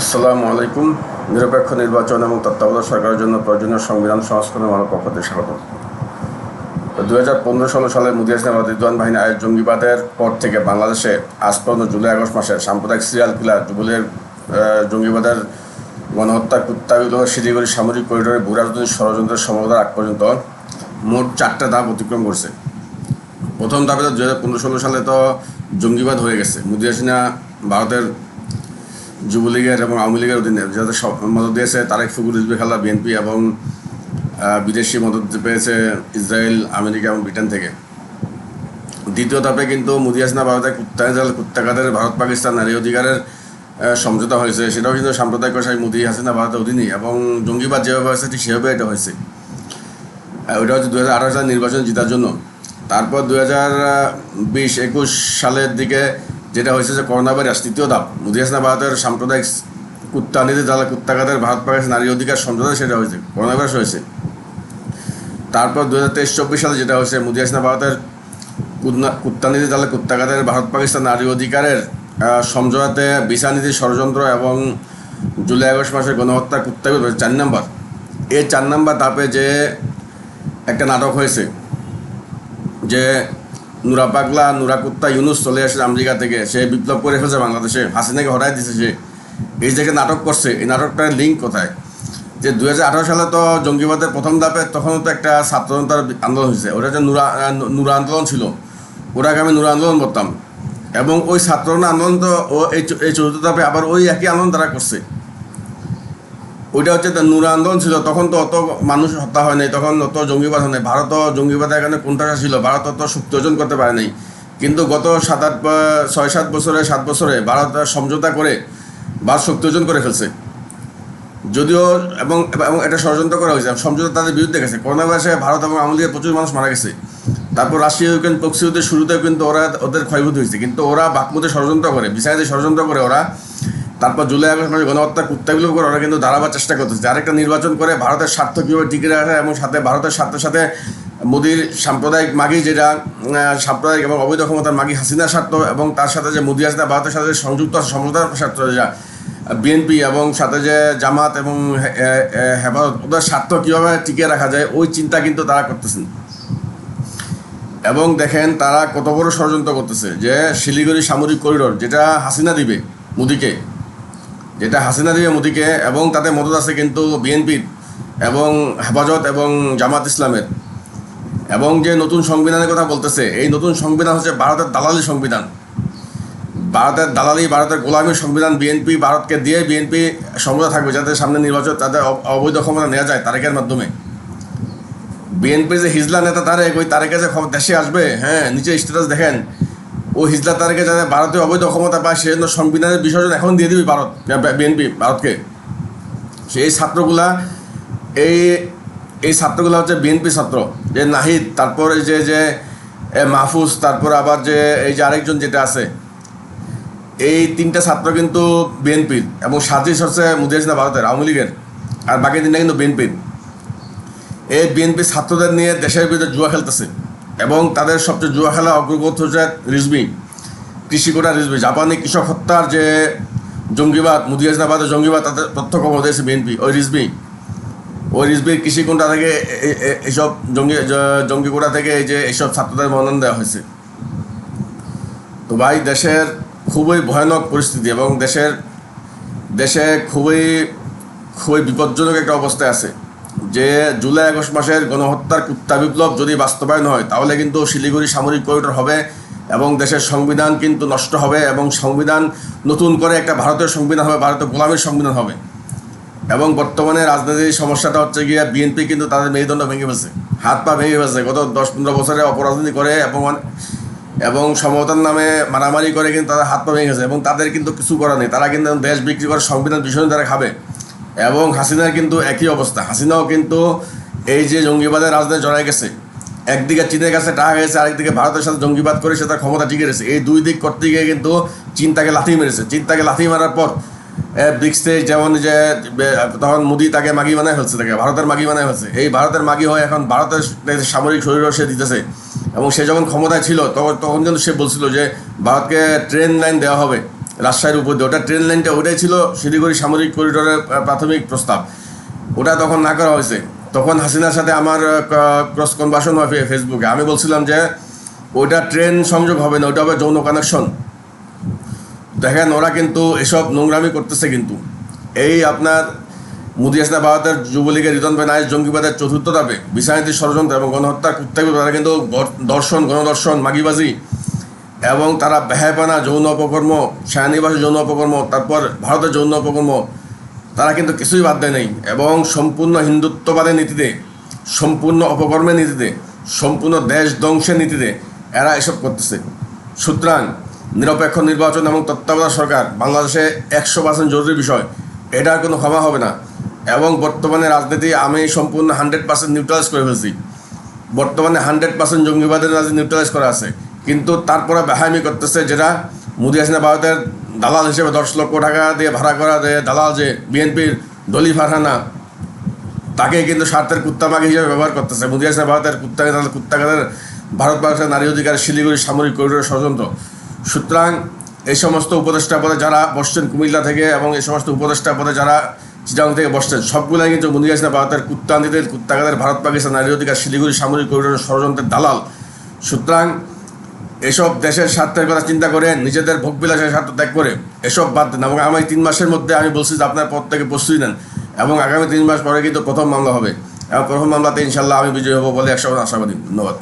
আসসালামু আলাইকুম। নিরপেক্ষ নির্বাচন এবং তত্ত্বাবধায়ক সরকারের জন্য প্রয়োজনীয় সংবিধান সংস্করণের মানব পক্ষ থেকে স্বাগত। দু হাজার পনেরো ষোলো সালে মুদি হাসিনা রিদওয়ান বাহিনী আয়ের জঙ্গিবাদের পর থেকে বাংলাদেশে আজ পর্যন্ত জুলাই আগস্ট মাসে সাম্প্রদায়িক সিরিয়াল কিলার যুবলীগের জঙ্গিবাদের গণহত্যা কুত্তাগুলো শিলিগুড়ি সামরিক করিডোরে ভূরাজনৈতিক ষড়যন্ত্রের সমাধান আগ পর্যন্ত মোট চারটা ধাপ অতিক্রম করছে। প্রথম ধাপে তো দু হাজার পনেরো ষোলো সালে তো জঙ্গিবাদ হয়ে গেছে। মুদি হাসিনা ভারতের যুবলীগের এবং আওয়ামী লীগের অধীনে যাদের সব মদত দিয়েছে, তারেক ফুকুর হিজবি খেলা বিএনপি এবং বিদেশি মদত পেয়েছে ইসরায়েল, আমেরিকা এবং ব্রিটেন থেকে। দ্বিতীয় ধাপে কিন্তু মুদি হাসিনা ভারতের কুত্তাজাল কুত্তাঘাতের ভারত পাকিস্তান নারী অধিকারের সমঝোতা হয়েছে। সেটাও কিন্তু সাম্প্রদায়িক কষাই মুদি হাসিনা ভারতের অধীনেই এবং জঙ্গিবাদ যেভাবে হয়েছে, ঠিক সেভাবে এটা হয়েছে। ওইটা হচ্ছে দু হাজার নির্বাচন জেতার জন্য। তারপর দু হাজার বিশ, একুশ সালের দিকে যেটা হয়েছে যে করোনা ভাইরাস তৃতীয় ধাপ মুদি হাসিনা ভারতের সাম্প্রদায়িক কুত্তা নীতি যারা কুত্তাঘাতের ভারত পাকিস্তান নারী অধিকার সমঝোতা সেটা হয়েছে করোনা ভাইরাস হয়েছে। তারপর দু হাজার তেইশ, চব্বিশ সালে যেটা হয়েছে মুদি হাসিনা ভারতের কুত্তানীতি তাহলে কুত্তাঘাতের ভারত পাকিস্তান নারী অধিকারের সমঝোতাতে ভিসা নীতি ষড়যন্ত্র এবং জুলাই আগস্ট মাসে গণহত্যা কুত্তাকে চার নম্বর। এই চার নম্বর ধাপে যে একটা নাটক হয়েছে, যে নুরা পাগলা, নুরা কুত্তা, ইউনুস চলে আসে আমেরিকা থেকে। সে বিপ্লব করে ফেলছে বাংলাদেশে। হাসিনাকে হরাই দিছে সে। এই যে নাটক করছে, এই নাটকটার লিঙ্ক কোথায়? যে দু হাজার আঠারো সালে তো জঙ্গিবাদের প্রথম ধাপে তখনও তো একটা ছাত্র জনতার আন্দোলন হয়েছে। ওটা যে নুরা নুরা আন্দোলন ছিল ওটাকে আমি নুরা আন্দোলন করতাম। এবং ওই ছাত্র আন্দোলন তো ও এই চতুর্থ ধাপে আবার ওই একই আন্দোলন তারা করছে। ওইটা হচ্ছে তো নুরা আন্দোলন ছিল, তখন তো অত মানুষ হত্যা হয় নাই, তখন অত জঙ্গিবাদ হয় নাই। ভারত জঙ্গিবাদের এখানে কোনটা ছিল? ভারত অত অর্জন করতে পারে নাই। কিন্তু গত সাত আট ছয় সাত বছরে সাত বছরে ভারত সমঝোতা করে বা শক্তি অর্জন করে ফেলছে। যদিও এবং এবং এটা ষড়যন্ত্র করা হয়েছে সমঝোতা তাদের বিরুদ্ধে গেছে। করোনা ভাইরাসে ভারত এবং আওয়ামী প্রচুর মানুষ মারা গেছে। তারপর রাশিয়া ইউক্রেন প্রক্সিতে শুরুতেও কিন্তু ওরা ওদের ক্ষয়ক্ষতি হয়েছে। কিন্তু ওরা বাকমুদে ষড়যন্ত্র করে বিছাইতে ষড়যন্ত্র করে ওরা। তারপর জুলাই আগস্ট গণহত্যা কুত্তাগুলো করে ওরা কিন্তু দাঁড়াবার চেষ্টা করতেছে। আরেকটা নির্বাচন করে ভারতের স্বার্থ কীভাবে টিকে রাখা এবং সাথে ভারতের স্বার্থের সাথে মোদির সাম্প্রদায়িক মাগি যেটা সাম্প্রদায়িক এবং অবৈধ ক্ষমতার মাগি হাসিনার স্বার্থ এবং তার সাথে যে মোদি হাসিনা ভারতের সাথে সংযুক্ত সমঝোতার স্বার্থ যা বিএনপি এবং সাথে যে জামাত এবং হেফাজত, ওদের স্বার্থ কীভাবে টিকে রাখা যায়, ওই চিন্তা কিন্তু তারা করতেছেন। এবং দেখেন তারা কত বড় ষড়যন্ত্র করতেছে যে শিলিগুড়ি সামরিক করিডোর যেটা হাসিনা দিবে মোদিকে যেটা হাসিনা দিবে মোদীকে এবং তাতে মদত আছে কিন্তু বিএনপির এবং হেফাজত এবং জামাত ইসলামের। এবং যে নতুন সংবিধানের কথা বলতেছে, এই নতুন সংবিধান হচ্ছে ভারতের দালালি সংবিধান। ভারতের দালালি, ভারতের গোলামী সংবিধান বিএনপি, ভারতকে দিয়ে বিএনপি সমতা থাকবে যাতে সামনে নির্বাচন তাদের অবৈধ ক্ষমতা নেওয়া যায় তারেকের মাধ্যমে। বিএনপির যে হিজলা নেতা তারেক, ওই তারেকে যে দেশে আসবে হ্যাঁ নিচে স্ট্যাটাস দেখেন। ও হিজলা তারেকে যাতে ভারতীয় অবৈধ ক্ষমতা পায় সেজন্য সংবিধানের বিসর্জন এখন দিয়ে দিবি ভারত বিএনপি, ভারতকে। সেই ছাত্রগুলা, এই এই ছাত্রগুলো হচ্ছে বিএনপি ছাত্র, যে নাহিদ, তারপর যে যে মাহফুজ, তারপর আবার যে, এই যে আরেকজন যেটা আছে, এই তিনটা ছাত্র কিন্তু বিএনপির এবং সাজিশ হচ্ছে মুদিয়াসিনা ভারতের, আওয়ামী লীগের, আর বাকি তিনটা কিন্তু বিএনপির। এই বিএনপি ছাত্রদের নিয়ে দেশের বিরুদ্ধে জুয়া খেলতেছে। এবং তাদের সবচেয়ে জুয়া খেলা অগ্রগত হচ্ছে কৃষি কোটা রিজবি জাপানি কৃষক হত্যার যে জঙ্গিবাদ, মুদিয়াজনাবাদের জঙ্গিবাদ তাদের তথ্য খবর দিয়েছে বিএনপি ওই রিজবি ওই রিজবির কৃষি কোটা থেকে এইসব জঙ্গি জঙ্গি কোটা থেকে এই যে এইসব ছাত্রদের মনোনয়ন দেওয়া হয়েছে। তো ভাই, দেশের খুবই ভয়ানক পরিস্থিতি এবং দেশের, দেশে খুবই খুবই বিপজ্জনক একটা অবস্থায় আছে। যে জুলাই আগস্ট মাসের গণহত্যার কুত্তা বিপ্লব যদি বাস্তবায়ন হয়, তাহলে কিন্তু শিলিগুড়ি সামরিক করিডোর হবে এবং দেশের সংবিধান কিন্তু নষ্ট হবে এবং সংবিধান নতুন করে একটা ভারতের সংবিধান হবে, ভারতের গোলামের সংবিধান হবে। এবং বর্তমানে রাজনীতির সমস্যাটা হচ্ছে গিয়ে বিএনপি কিন্তু তাদের মেরুদণ্ড ভেঙে ফেলছে, হাত পা ভেঙে ফেলছে। গত দশ পনেরো বছরে অপরাজনীতি করে এবং এবং সমতার নামে মারামারি করে কিন্তু তাদের হাত পা ভেঙে গেছে এবং তাদের কিন্তু কিছু করার নেই। তারা কিন্তু দেশ বিক্রি করে সংবিধান বিষয় তারা খাবে। এবং হাসিনার কিন্তু একই অবস্থা। হাসিনাও কিন্তু এই যে জঙ্গিবাদের রাজনীতি জড়াই গেছে, একদিকে চীনের কাছে টাকা গেছে আরেকদিকে ভারতের সাথে জঙ্গিবাদ করে সে তার ক্ষমতা টিকে রয়েছে। এই দুই দিক করতে গিয়ে কিন্তু চীন তাকে লাথি মেরেছে। চীন তাকে লাথি মারার পর ব্রিক্সে যেমন যে তখন মোদি তাকে মাগি বানায় ফেলছে তাকে, ভারতের মাগি বানায় ফেলছে। এই ভারতের মাগি হয়ে এখন ভারতের সামরিক শরীরও সে দিতেছে। এবং সে যখন ক্ষমতায় ছিল, তখন তখন কিন্তু সে বলছিল যে, ভারতকে ট্রেন লাইন দেওয়া হবে। রাজশাহীর উপর দিয়ে ওটা ট্রেন লাইনটা ওটাই ছিল শিলিগুড়ি সামরিক করিডোরের প্রাথমিক প্রস্তাব। ওটা তখন না করা হয়েছে। তখন হাসিনার সাথে আমার ক্রস কনভার্সন হয় ফেসবুকে আমি বলছিলাম যে ওটা ট্রেন সংযোগ হবে না ওটা হবে যৌন কানেকশন দেখেন, ওরা কিন্তু এসব নোংরামি করতেছে কিন্তু। এই আপনার মুদি হাসনা ভারতের যুবলীগের রিতন বেনায় জঙ্গিবাদের চতুর্থ ধাপে বিচারনীতির ষড়যন্ত্র এবং গণহত্যার কুত্তাকে তারা কিন্তু দর্শন, গণদর্শন, মাগিবাজি এবং তারা বেহায়পানা যৌন অপকর্ম সেনানিবাসী যৌন অপকর্ম, তারপর ভারতের যৌন অপকর্ম, তারা কিন্তু কিছুই বাদ দেয় নেই। এবং সম্পূর্ণ হিন্দুত্ববাদের নীতিতে, সম্পূর্ণ অপকর্মের নীতিতে, সম্পূর্ণ দেশ ধ্বংসের নীতিতে এরা এসব করতেছে। সুতরাং নিরপেক্ষ নির্বাচন এবং তত্ত্বাবধায়ক সরকার বাংলাদেশে একশো পার্সেন্ট জরুরি বিষয়, এটার কোনো ক্ষমা হবে না। এবং বর্তমানে রাজনীতি আমি সম্পূর্ণ হান্ড্রেড পার্সেন্ট নিউট্রালাইজ করে ফেলছি। বর্তমানে হান্ড্রেড পার্সেন্ট জঙ্গিবাদের রাজনীতি নিউট্রালাইজ করা আছে। কিন্তু তারপরে বেহামি করতেছে যেটা মুদি হাসিনা ভারতের দালাল হিসেবে দশ লক্ষ টাকা দিয়ে ভাড়া করা যে দালাল যে বিএনপির দলি ফারহানা, তাকে কিন্তু স্বার্থের কুত্তামাগে হিসেবে ব্যবহার করতেছে। মুদি হাসিনা ভারতের কুত্তা কুত্তাগাদের ভারত বাংলাদেশের নারী অধিকার, শিলিগুড়ি সামরিক করিডোর ষড়যন্ত্র। সুতরাং এই সমস্ত উপদেষ্টা পদে যারা বসছেন কুমিল্লা থেকে এবং এই সমস্ত উপদেষ্টা পদে যারা চিটাং থেকে বসছেন, সবগুলাই কিন্তু মুদি হাসিনা ভারতের কুত্তান্তিদের কুত্তাগাদের ভারত পাকিস্তান নারী অধিকার, শিলিগুড়ি সামরিক করিডোর ষড়যন্ত্রের দালাল। সুতরাং এসব দেশের স্বার্থের কথা চিন্তা করে নিজেদের ভোগবিলাসের স্বার্থ ত্যাগ করে এসব বাদ দেন এবং আমি তিন মাসের মধ্যে আমি বলছি যে আপনার পদ থেকে প্রস্তুতি নেন এবং আগামী তিন মাস পরে কিন্তু প্রথম মামলা হবে। এবং প্রথম মামলাতে ইনশাল্লাহ আমি বিজয়ী হব বলে একশো আশাবাদী। ধন্যবাদ।